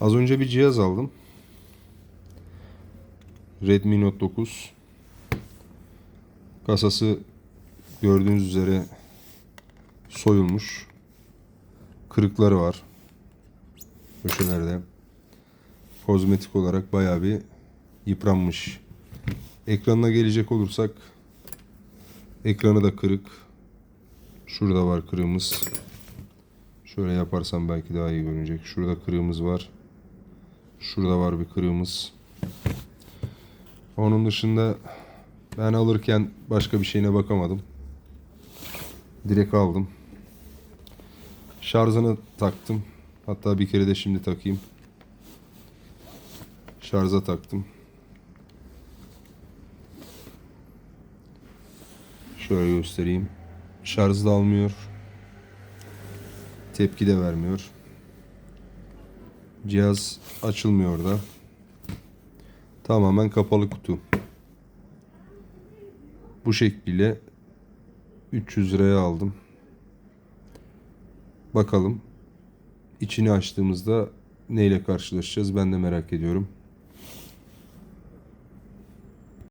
Az önce bir cihaz aldım. Redmi Note 9. Kasası gördüğünüz üzere soyulmuş. Kırıkları var. Köşelerde. Kozmetik olarak bayağı bir yıpranmış. Ekranına gelecek olursak ekranı da kırık. Şurada var kırığımız. Şöyle yaparsam belki daha iyi görünecek. Şurada kırığımız var. Şurada var bir kırığımız. Onun dışında ben alırken başka bir şeyine bakamadım. Direkt aldım. Şarjını taktım. Hatta bir kere de şimdi takayım. Şarja taktım. Şöyle göstereyim. Şarj da almıyor. Tepki de vermiyor. Cihaz açılmıyor da. Tamamen kapalı kutu. Bu şekliyle 300 liraya aldım. Bakalım içini açtığımızda neyle karşılaşacağız ben de merak ediyorum.